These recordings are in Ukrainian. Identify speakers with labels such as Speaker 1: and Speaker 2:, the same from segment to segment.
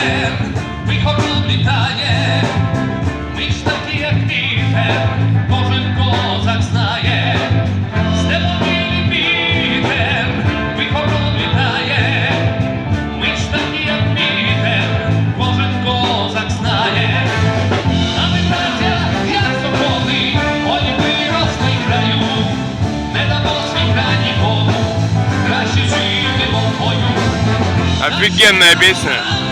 Speaker 1: вітер, вихором літає, ми ж такі, як вітер, кожен козак знає, краще жити бою. Офигенная песня.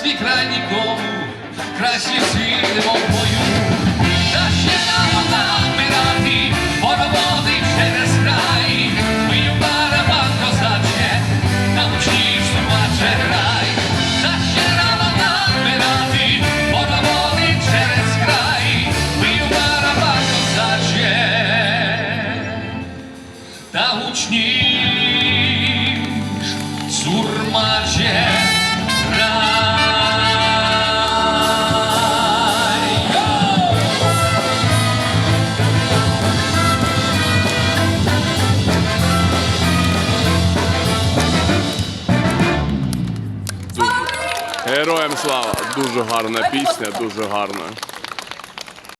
Speaker 1: свій край нікому, краще всім в бою. Та ще нам набирати, вороводи через край, бию барабан козаче, нам учніш баче грай. Та ще рано намирати, вороводи через край, бию барабан козаче, та учніш сурмаче.
Speaker 2: Героям слава! Дуже гарна пісня, дуже гарна.